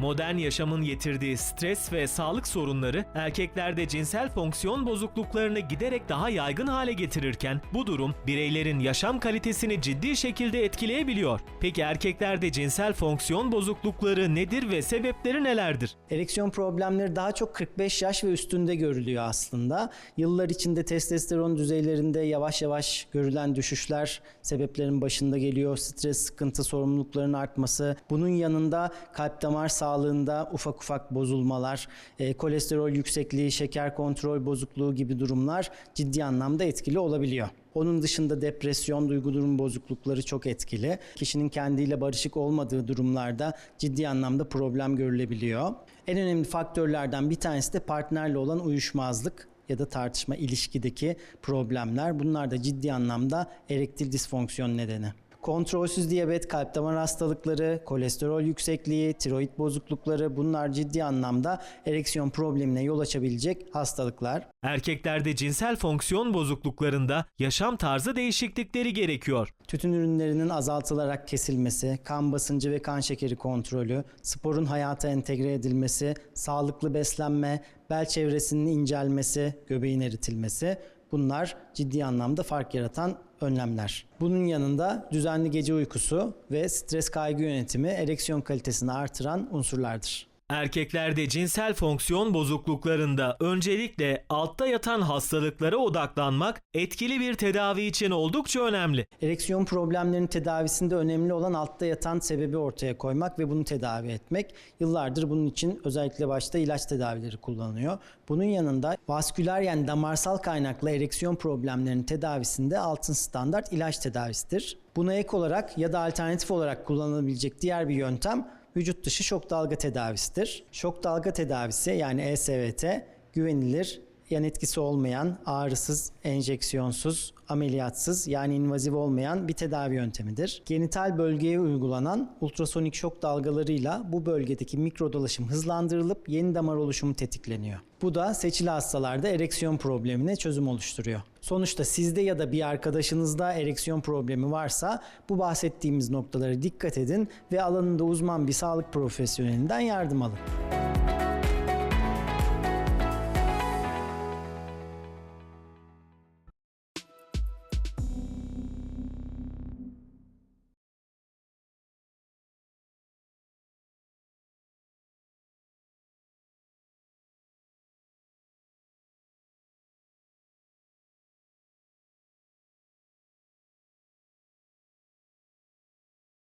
Modern yaşamın getirdiği stres ve sağlık sorunları erkeklerde cinsel fonksiyon bozukluklarını giderek daha yaygın hale getirirken bu durum bireylerin yaşam kalitesini ciddi şekilde etkileyebiliyor. Peki erkeklerde cinsel fonksiyon bozuklukları nedir ve sebepleri nelerdir? Ereksiyon problemleri daha çok 45 yaş ve üstünde görülüyor aslında. Yıllar içinde testosteron düzeylerinde yavaş yavaş görülen düşüşler sebeplerin başında geliyor. Stres, sıkıntı, sorumlulukların artması. Bunun yanında kalp damar sağlığında ufak ufak bozulmalar, e, kolesterol yüksekliği, şeker kontrol bozukluğu gibi durumlar ciddi anlamda etkili olabiliyor. Onun dışında depresyon, duygu durum bozuklukları çok etkili. Kişinin kendiyle barışık olmadığı durumlarda ciddi anlamda problem görülebiliyor. En önemli faktörlerden bir tanesi de partnerle olan uyuşmazlık ya da tartışma ilişkideki problemler. Bunlar da ciddi anlamda erektil disfonksiyon nedeni. Kontrolsüz diyabet, kalp damar hastalıkları, kolesterol yüksekliği, tiroid bozuklukları bunlar ciddi anlamda ereksiyon problemine yol açabilecek hastalıklar. Erkeklerde cinsel fonksiyon bozukluklarında yaşam tarzı değişiklikleri gerekiyor. Tütün ürünlerinin azaltılarak kesilmesi, kan basıncı ve kan şekeri kontrolü, sporun hayata entegre edilmesi, sağlıklı beslenme, bel çevresinin incelmesi, göbeğin eritilmesi bunlar ciddi anlamda fark yaratan önlemler. Bunun yanında düzenli gece uykusu ve stres kaygı yönetimi ereksiyon kalitesini artıran unsurlardır. Erkeklerde cinsel fonksiyon bozukluklarında öncelikle altta yatan hastalıklara odaklanmak etkili bir tedavi için oldukça önemli. Ereksiyon problemlerinin tedavisinde önemli olan altta yatan sebebi ortaya koymak ve bunu tedavi etmek. Yıllardır bunun için özellikle başta ilaç tedavileri kullanılıyor. Bunun yanında vasküler yani damarsal kaynaklı ereksiyon problemlerinin tedavisinde altın standart ilaç tedavisidir. Buna ek olarak ya da alternatif olarak kullanılabilecek diğer bir yöntem vücut dışı şok dalga tedavisidir. Şok dalga tedavisi yani ESVT güvenilir, yan etkisi olmayan, ağrısız, enjeksiyonsuz, ameliyatsız yani invaziv olmayan bir tedavi yöntemidir. Genital bölgeye uygulanan ultrasonik şok dalgalarıyla bu bölgedeki mikrodolaşım hızlandırılıp yeni damar oluşumu tetikleniyor. Bu da seçili hastalarda ereksiyon problemine çözüm oluşturuyor. Sonuçta sizde ya da bir arkadaşınızda ereksiyon problemi varsa bu bahsettiğimiz noktalara dikkat edin ve alanında uzman bir sağlık profesyonelinden yardım alın.